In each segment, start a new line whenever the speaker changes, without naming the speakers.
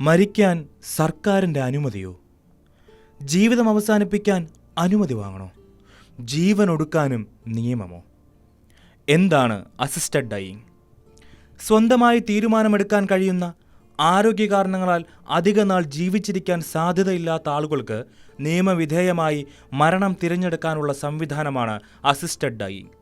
മരിക്കാൻ സർക്കാരിന്റെ അനുമതിയോ? ജീവിതം അവസാനിപ്പിക്കാൻ അനുമതി വാങ്ങണോ? ജീവൻ ഒടുക്കാനും നിയമമോ? എന്താണ് അസിസ്റ്റഡ് ഡൈയിങ് സ്വന്തമായി തീരുമാനമെടുക്കാൻ കഴിയുന്ന ആരോഗ്യ കാരണങ്ങളാൽ അധിക നാൾ ജീവിച്ചിരിക്കാൻ സാധ്യതയില്ലാത്ത ആളുകൾക്ക് നിയമവിധേയമായി മരണം തിരഞ്ഞെടുക്കാനുള്ള സംവിധാനമാണ് assisted dying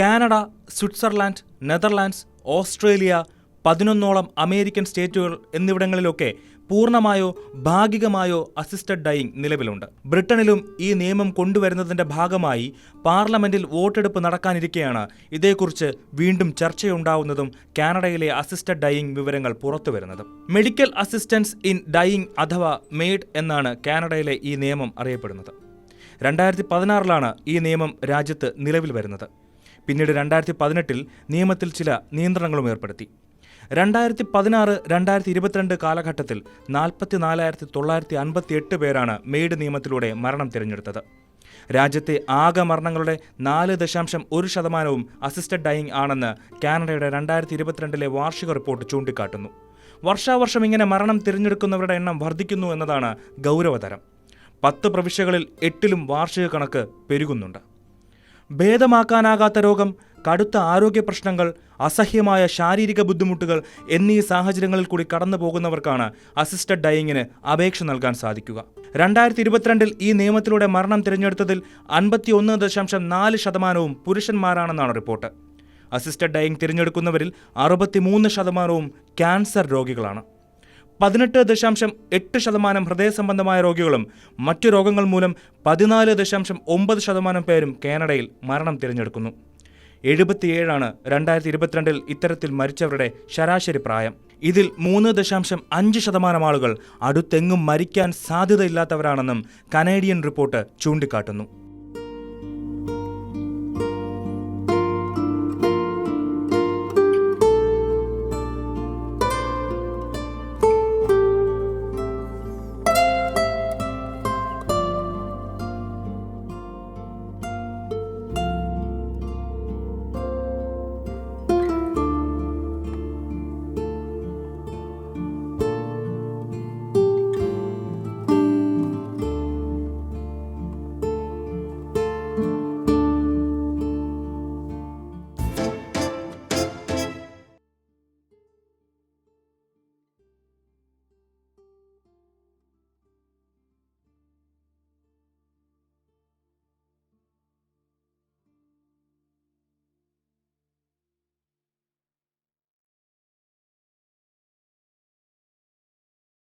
Canada Switzerland Netherlands Australia പതിനൊന്നോളം American സ്റ്റേറ്റുകൾ എന്നിവിടങ്ങളിലൊക്കെ പൂർണമായോ ഭാഗികമായോ അസിസ്റ്റഡ് ഡൈയിങ് നിലവിലുണ്ട്. ബ്രിട്ടനിലും ഈ നിയമം കൊണ്ടുവരുന്നതിന്റെ ഭാഗമായി പാർലമെന്റിൽ വോട്ടെടുപ്പ് നടക്കാനിരിക്കെയാണ് ഇതേക്കുറിച്ച് വീണ്ടും ചർച്ചയുണ്ടാവുന്നതും കാനഡയിലെ അസിസ്റ്റഡ് ഡൈയിങ് വിവരങ്ങൾ പുറത്തുവരുന്നതും. മെഡിക്കൽ അസിസ്റ്റൻസ് ഇൻ ഡൈയിങ് അഥവാ മെയ്ഡ് എന്നാണ് കാനഡയിലെ ഈ നിയമം അറിയപ്പെടുന്നത്. രണ്ടായിരത്തി പതിനാറിലാണ് ഈ നിയമം രാജ്യത്ത് നിലവിൽ വരുന്നത്. പിന്നീട് രണ്ടായിരത്തി പതിനെട്ടിൽ നിയമത്തിൽ ചില നിയന്ത്രണങ്ങളും ഏർപ്പെടുത്തി. രണ്ടായിരത്തി പതിനാറ് രണ്ടായിരത്തി ഇരുപത്തിരണ്ട് കാലഘട്ടത്തിൽ നാൽപ്പത്തി നാലായിരത്തി തൊള്ളായിരത്തി അൻപത്തി എട്ട് പേരാണ് മെയ്ഡ് നിയമത്തിലൂടെ മരണം തിരഞ്ഞെടുത്തത്. രാജ്യത്തെ ആകെ മരണങ്ങളുടെ നാല് ദശാംശം ഒരു ശതമാനവും അസിസ്റ്റഡ് ഡൈയിങ് ആണെന്ന് കാനഡയുടെ രണ്ടായിരത്തി ഇരുപത്തിരണ്ടിലെ വാർഷിക റിപ്പോർട്ട് ചൂണ്ടിക്കാട്ടുന്നു. വർഷാവർഷം ഇങ്ങനെ മരണം തിരഞ്ഞെടുക്കുന്നവരുടെ എണ്ണം വർദ്ധിക്കുന്നു എന്നതാണ് ഗൗരവതരം. പത്ത് പ്രവിശ്യകളിൽ എട്ടിലും വാർഷിക കണക്ക് പെരുകുന്നുണ്ട്. ഭേദമാക്കാനാകാത്ത രോഗം കടുത്ത ആരോഗ്യ പ്രശ്നങ്ങൾ അസഹ്യമായ ശാരീരിക ബുദ്ധിമുട്ടുകൾ എന്നീ സാഹചര്യങ്ങളിൽ കൂടി കടന്നു പോകുന്നവർക്കാണ് അസിസ്റ്റഡ് ഡൈയിങ്ങിന് അപേക്ഷ നൽകാൻ സാധിക്കുക. രണ്ടായിരത്തി ഇരുപത്തിരണ്ടിൽ ഈ നിയമത്തിലൂടെ മരണം തിരഞ്ഞെടുത്തതിൽ അൻപത്തി ഒന്ന് ദശാംശം നാല് ശതമാനവും പുരുഷന്മാരാണെന്നാണ് റിപ്പോർട്ട്. അസിസ്റ്റഡ് ഡൈയിങ് തിരഞ്ഞെടുക്കുന്നവരിൽ അറുപത്തിമൂന്ന് ശതമാനവും ക്യാൻസർ രോഗികളാണ്. പതിനെട്ട് ദശാംശം എട്ട് ശതമാനം ഹൃദയ സംബന്ധമായ രോഗികളും മറ്റു രോഗങ്ങൾ മൂലം പതിനാല് ദശാംശം ഒമ്പത് ശതമാനം പേരും കാനഡയിൽ മരണം തിരഞ്ഞെടുക്കുന്നു. എഴുപത്തിയേഴാണ് രണ്ടായിരത്തി ഇരുപത്തിരണ്ടിൽ ഇത്തരത്തിൽ മരിച്ചവരുടെ ശരാശരി പ്രായം. ഇതിൽ മൂന്ന് ദശാംശം അഞ്ച് ശതമാനം ആളുകൾ അടുത്തെങ്ങും മരിക്കാൻ സാധ്യതയില്ലാത്തവരാണെന്നും കനേഡിയൻ റിപ്പോർട്ട് ചൂണ്ടിക്കാട്ടുന്നു.